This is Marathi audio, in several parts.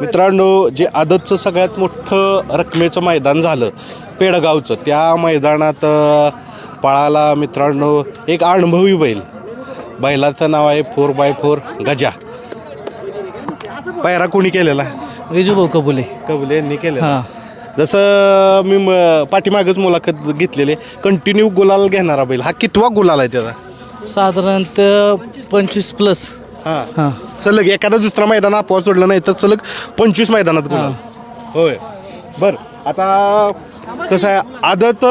मित्रांनो जे आदतचं सगळ्यात मोठं रकमेचं मैदान झालं पेडगावचं त्या मैदानात पळाला मित्रांनो एक अनुभवी बैल. बैलाचं नाव आहे फोर बाय फोर गजा. पायरा कोणी केलेला? विजू भाऊ कबुले. कबले यांनी केलेला. हां. जसं मी म- पाठीमागच मुलाखत घेतलेली कंटिन्यू गुलाल घेणारा बैल. हा कितवा गुलाल आहे त्याचा? साधारणतः पंचवीस प्लस हां. हां. सलग एखादा दुसरा मैदान अपवास सोडलं नाही तर सलग पंचवीस मैदानात गुलाल. होय. बर आता कसं आहे आदत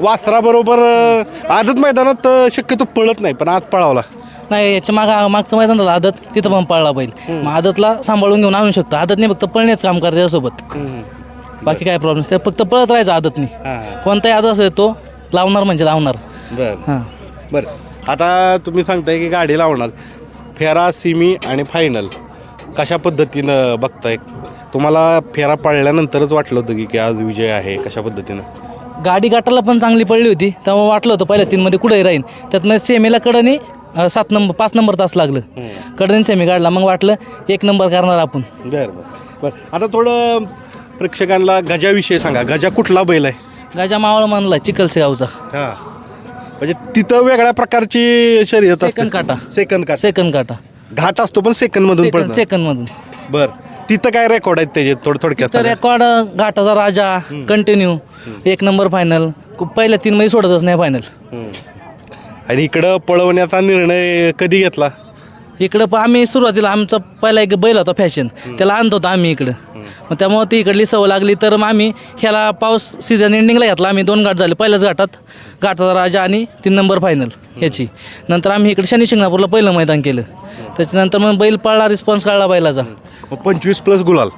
वासराबरोबर आदत मैदानात शक्यतो पळत नाही पण आज पळावला. नाही याच्या माग मागचं मैदान झालं आदत तिथं पण पळला पाहिजे मग आदतला सांभाळून घेऊन आणू शकतो. आदतने फक्त पळण्याचं काम करते त्यासोबत. बाकी काय प्रॉब्लेम ते फक्त पळत राहायचं आदतनी. कोणताही आदत असेल तो लावणार म्हणजे लावणार. बर. हां. बर. आता तुम्ही सांगताय की गाडी लावणार. फेरा सिमी आणि फायनल कशा पद्धतीनं बघताय? तुम्हाला फेरा पळल्यानंतरच वाटलं होतं की की आज विजय आहे कशा पद्धतीनं? गाडी गाठाला पण चांगली पडली होती. तेव्हा वाटलं होतं पहिल्या तीनमध्ये कुठेही राहीन. त्यात मग सेमीला कडनी अं, सात नंबर पाच नंबर तास लागलं. कडनी सेमी काढला मग वाटलं एक नंबर करणार आपण. बर बर. बर. आता थोडं प्रेक्षकांना गजाविषयी सांगा. गजा कुठला बैल आहे? गाजा मावळ मानला चिखलसे गावचा. हा. म्हणजे तिथं वेगळ्या प्रकारची शर्यत सेकंद काटा. सेकंड का सेकंद काटा. घाट असतो पण सेकंड मधून सेकंद पडतो सेकंद मधून बर. तिथं काय रेकॉर्ड आहेत त्याचे? थोडं थोडक्यात तर सांगा. रेकॉर्ड घाटाचा राजा कंटिन्यू एक नंबर फायनल पहिल्या तीन मध्ये सोडतच नाही फायनल हम्म. आणि इकडं पळवण्याचा निर्णय कधी घेतला? इकडं पण आम्ही सुरुवातीला आमचा पहिला एक बैल होता फॅशन त्याला आणत होता आम्ही इकडं. मग त्यामुळे ती इकडली सवय लागली तर मग आम्ही ह्याला पाऊस सीझन एंडिंगला घेतला. आम्ही दोन घाट झाले पहिल्याच घाटात घाटाचा राजा आणि तीन नंबर फायनल ह्याची. नंतर आम्ही इकडे शनी शिंगणापूरला पहिलं मैदान केलं. त्याच्यानंतर मग बैल पळला रिस्पॉन्स काढला बैलाचा. मग पंचवीस प्लस गुलाल.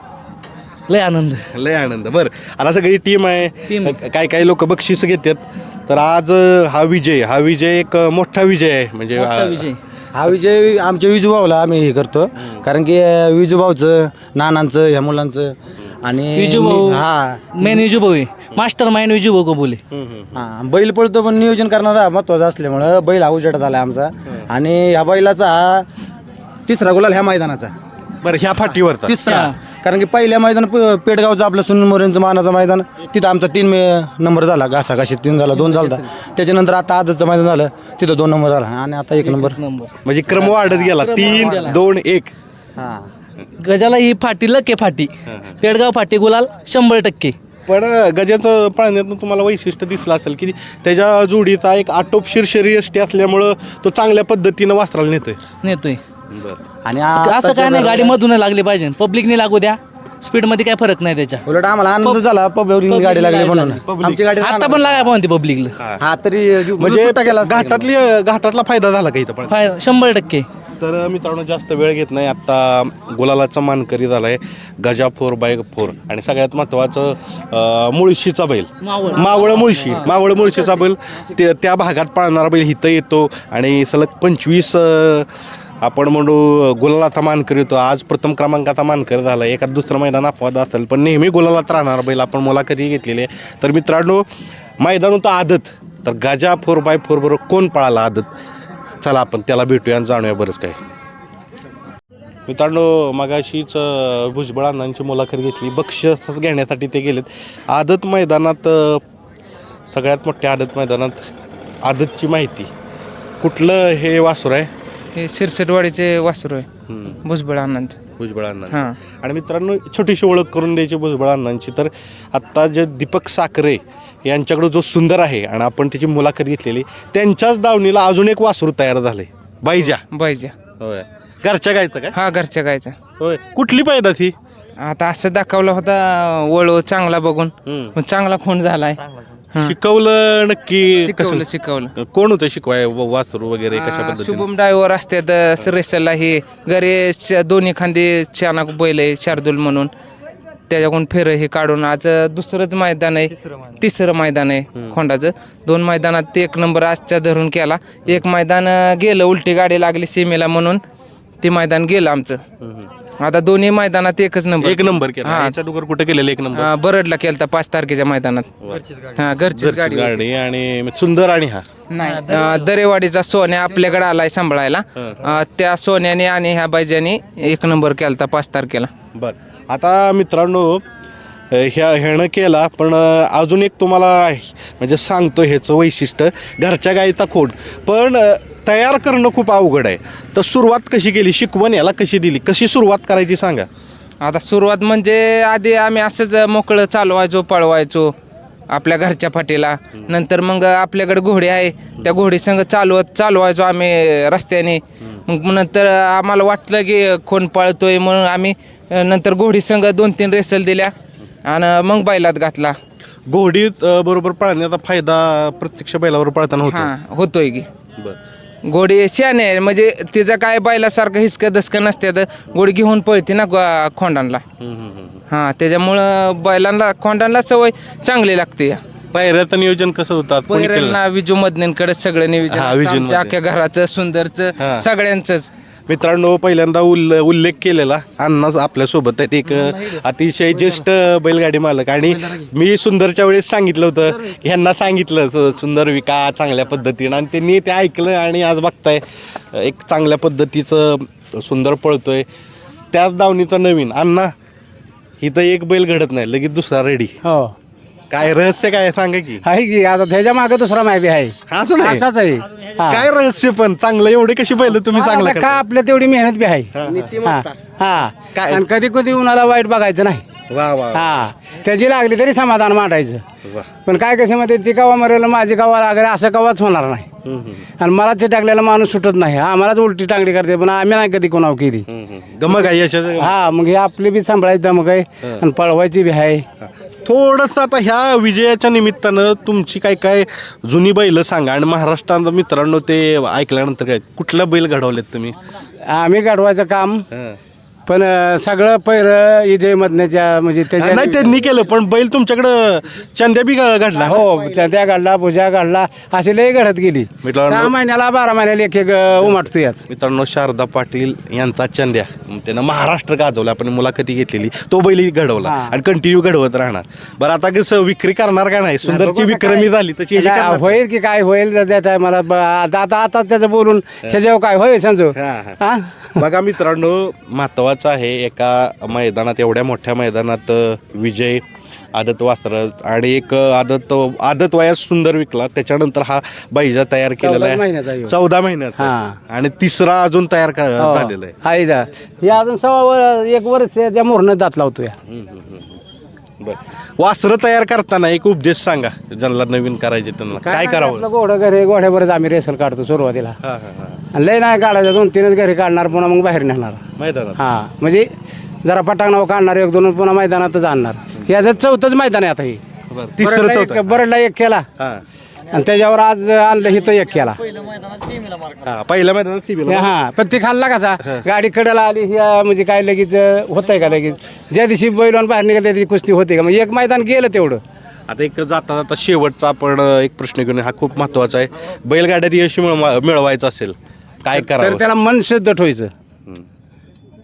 लय आनंद. लय आनंद. बरं. आता सगळी टीम आहे. Team. काय काय लोक बक्षीस घेतात? तर आज अं, हा विजय. हा विजय एक अं, मोठा विजय आहे. म्हणजे मोठा अं, विजय. हा विजय आमच्या विजूभाऊला आम्ही हे करतो. कारण की अं, विजूभाऊचं नानांचं ह्या मुलांचं आणि विजू भाऊ. मी- हा. मेन विजू भाऊ मास्टर माइंड विजू भाऊ कबुले. हा बैल पळतो पण नियोजन करणारा महत्त्वाचा असल्यामुळं बैल हा उजेडात आला आमचा. आणि ह्या बैलाचा हा तिसरा गुलाल ह्या मैदानाचा. बरं ह्या फाटीवरचा. तिसरा. हा. कारण की पहिल्या मैदान प- पेडगावचं आपलं सुनील मोरेंचं मानाचं मैदान तिथं आमचा तीन मे- नंबर झाला घासा घाशी तीन झाला दोन झाला त्याच्यानंतर आता आजचं मैदान झालं तिथं दोन नंबर झाला. आणि आता एक नंबर. म्हणजे क्रम वाढत गेला. तीन दोन एक. हा. गजाला ही फाटी लके फाटी. पेडगाव फाटी गुलाल शंभर टक्के. पण गजाचं पाळण्यातनं तुम्हाला वैशिष्ट्य दिसलं असेल की त्याच्या जोडीचा एक आटोपशीर शरीरष्टी असल्यामुळं तो चांगल्या पद्धतीनं वासराला नेतोय. नेतोय. आणि असं काय नाही गाडी मधून लागली पाहिजे. पब्लिकने लागू द्या. स्पीडमध्ये काय फरक नाही त्याच्या. उलट आम्हाला आनंद झाला पब्लिक गाडी लागली म्हणून. आमची गाडी आता पण लागाय पाहून ती पब्लिकला हा तरी म्हणजे. घाटातली घाटातला फायदा झाला का इथं पण? फाय शंभर टक्के. तर मित्रांनो जास्त वेळ घेत नाही. आत्ता गुलालाचा मानकरी झाला आहे गजा फोर बाय फोर. आणि सगळ्यात महत्त्वाचं मुळशीचा बैल. मावळ. मावळ मुळशी. मावळ मुळशीचा बैल. ते त्या भागात पाळणारा बैल इथं येतो. आणि सलग पंचवीस आपण म्हणू गुलालाचा मानकरी होतो. आज प्रथम क्रमांकाचा मानकरी झाला. एखाद दुसरं मैदान अपवाद असेल पण नेहमी गुलालात राहणार बैल. आपण मुलाखती घेतलेली आहे. तर मित्रांनो मैदान होतं आदत. तर गजा फोर बाय फोर बरोबर कोण पळाला आदत? चला आपण त्याला भेटूया आणि जाणूया बरंच काय. मित्रांनो मगाशीच भुजबळ अण्णांची मुलाखत घेतली. बक्षीस घेण्यासाठी ते गेलेत. आदत मैदानात सगळ्यात मोठ्या आदत मैदानात आदतची माहिती. कुठलं हे वासुर आहे? हे शिरसटवाडीचे वासरू आहे. हम्म, भुजबळ आनंद. भुजबळ हां. आणि मित्रांनो छोटीशी ओळख करून द्यायची भुजबळ अण्णांची तर आत्ता जे दीपक साखरे यांच्याकडे जो सुंदर आहे आणि आपण त्याची मुलाखत घेतलेली त्यांच्याच दावणीला अजून एक वासरू तयार झालंय. बाईजा. बाईजा. होय. घरच्या गायचं काय हा घरच्या गायचा. होय. कुठली पायदा ती आता असं दाखवला होता वळू चांगला बघून. चांगला फोन झालाय. हां. शिकवलं नक्की शिकवलं कसं? शिकवलं. कोण होतं शिकवाय? व- वासरू वगैरे कशा पद्धतीने शुभम ड्रायव्हर असतात रेसलला हे घरी श- दोन्ही खांदे चानक बैल आहे शार्दूल म्हणून. त्याच्याकडून फेर हे काढून आज दुसरंच मैदान आहे तिसरं मैदान. आहे खोंडाचं. दोन मैदानात ते एक नंबर आजच्या धरून केला. एक मैदान अं, गेलं उलटी गाडी लागली सीमेला म्हणून. ते मैदान गेलं आमचं. आता दोन्ही मैदानात एकच नंबर एक नंबर केला. हां. याच्या कुठे केलेलं एक नंबर हा, बरडला केलता पाच तारखेच्या मैदानात. हा घरचीच गाडी. गाडी आणि सुंदर आणि हा. नाही अं, दरेवाडीचा. सोन्या आपल्याकडे आलाय सांभाळायला. अं, त्या सोन्याने आणि ह्या बायजाने एक नंबर केलता पाच तारखेला. बर. आता मित्रांनो ह्या ह्यानं केला पण अजून एक तुम्हाला म्हणजे सांगतो ह्याचं वैशिष्ट्य घरच्या गाईचा खोड. पण तयार करणं खूप अवघड आहे. तर सुरुवात कशी केली? शिकवण याला कशी दिली? कशी सुरुवात करायची सांगा. आता सुरुवात म्हणजे आधी आम्ही असंच मोकळं चालवायचो पळवायचो आपल्या घरच्या फाटीला. नंतर मग आपल्याकडे घोडे आहे त्या घोडी संग चालवत चालवायचो आम्ही रस्त्याने. मग नंतर आम्हाला वाटलं की कोण पळतोय म्हणून आम्ही नंतर घोडी संग दोन तीन रेसल दिल्या. आणि मग बैलात घातला. घोडीत अ, बरोबर पळण्याचा फायदा प्रत्यक्ष बैलावर पळताना होतो. हां होतोय की. बरं. घोडी शाने आहे म्हणजे तिचं काय बैलासारखं हिसकं दसकं नसते तर घोडी घेऊन पळते ना ग- खोंडांना. हम्म, हम्म, हम्म. हां त्याच्यामुळं बैलांना खोंडांना सवय चांगली लागते. पायऱ्याचं नियोजन कसं होतं कोणी केलं? पैऱ्यांना विजू मधनेंकडे सगळं नियोजन हा, असतं. विजू आमच्या मधने. अख्ख्या घराचं सुंदरचं हा. सगळ्यांचंच. मित्रांनो पहिल्यांदा उल्ल उल्लेख केलेला अण्णाच आपल्यासोबत आहेत. एक अतिशय ज्येष्ठ बैलगाडी मालक. आणि मी सुंदरच्या वेळेस सांगितलं होतं ह्यांना सांगितलं सुंदर विका चांगल्या पद्धतीनं. आणि त्यांनी ते ऐकलं आणि आज बघताय एक चांगल्या पद्धतीचं सुंदर पळतोय. त्याच दावणीचा नवीन. अण्णा इथं एक बैल घडत नाही लगेच दुसरा रेडी हो. काय रहस्य काय सांगा की. आहे की आता त्याच्यामागे दुसरा माहिती आहे. असं नाही? असाच आहे. हा. काय रहस्य पण? चांगलं एवढे कशी बैल तुम्ही चांगलं आता का करता? आपल्या तेवढी मेहनत बी आहे. हा हा. काय? आणि कधी कधी उन्हाला वाईट बघायचं नाही. वा वा हा. त्याची लागली तरी समाधान मांडायचं. वा. पण काय कसं मध्ये ती कवा मरेल माझी कवा लागेल असं कवाच होणार नाही. हम्म, हम्म. आणि मला ते टाकलेला माणूस सुटत नाही. आम्हालाच उलटी टांगडी करते पण आम्ही नाही कधी कोणावर केली. गम काय यशाचं हा मग हे आपली बी सांभाळायची दमक आहे आणि पळवायची बी आहे. थोडंसं आता ह्या विजयाच्या निमित्तानं तुमची काय काय जुनी बैल सांगा. आणि महाराष्ट्रात मित्रांनो ते ऐकल्यानंतर काय कुठल्या बैल घडवलेत तुम्ही? आम्ही गाढवायचं काम पण अं, सगळं पैर इजय मधण्याच्या म्हणजे त्याच्या नाही त्यांनी केलं पण बैल तुमच्याकडं चंद्या बी ग- घडला हो चंद्या काढला पूजा काढला अशी लय घडत गेली. मित्रांनो- सहा महिन्याला बारा महिन्याला एक एक अं, उमटतो याच मित्रांनो शारदा पाटील यांचा चंद्या. त्यानं महाराष्ट्र गाजवला आपण मुलाखती घेतलेली. तो बैल घडवला हा. आणि कंटिन्यू घडवत राहणार. बरं आता कसं विक्री करणार का नाही? सुंदरची विक्रमी झाली तशी ह्याची काय करणार? होईल की काय होईल त्या टायमाला ब- आता आता आता त्याचं बोलून ह्याच्यावर काय होईल संजू? हा, हा. हा? बघा मित्रांनो महत्वाचं आहे एका मैदानात एवढ्या मोठ्या मैदानात विजय आदत वासरत आणि एक आदत आदत वयात सुंदर विकला. त्याच्यानंतर हा बैजा तयार केलेला आहे. चौदा महिन्यात हा. आणि तिसरा अजून तयार हो. झालेला आहे. हे अजून सव्वा एक वर्ष त्या दात लावतो या. बर. वासरं तयार करताना एक उपदेश सांगा ज्यांना नवीन करायचे त्यांना. काय करावं? घोडं घरी घोड्यावरच आम्ही रेसल काढतो सुरुवातीला. लय नाही काढायचं. दोन तीनच घरी काढणार पुन्हा मग बाहेर नेणार. मैदानात. हा म्हणजे जरा पटांगणावर काढणार एक दोन पुन्हा मैदानातच आणणार याचं चौथंच मैदान आहे आता हे. बरं, तिसरं बरडला एक- चौथं. बरडला एक केला. हा. आणि त्याच्यावर आज आणलं हिथं एक केला. हा पहिल्या मैदानात. हा पण ती खाल्ला कसा? गाडी कडेला आली ही अं, म्हणजे काय लगेच होत आहे का लगेच? ज्या दिवशी बैलवान बाहेर निघाल त्या दिवशी कुस्ती होते का? मग एक मैदान गेलं तेवढं. आता एक जाता जाता शेवटचा आपण अ, एक प्रश्न घेऊन हा खूप महत्त्वाचा आहे. बैलगाड्यात यश मिळवा मिळवायचं असेल काय तर करावं? त्याला मन शुद्ध ठेवायचं.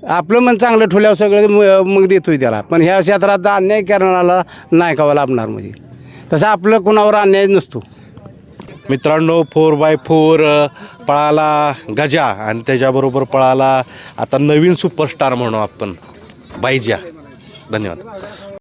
आपलं मन चांगलं ठेवल्यावर सगळं म- मग देतोय त्याला. पण ह्या क्षेत्रात अन्याय करणारा नाही का लाभणार म्हणजे. तसं आपलं कुणावर अन्याय नसतो. मित्रांनो फोर बाय फोर पळाला गजा आणि त्याच्याबरोबर पळाला आता नवीन सुपरस्टार म्हणू आपण. बायजा धन्यवाद.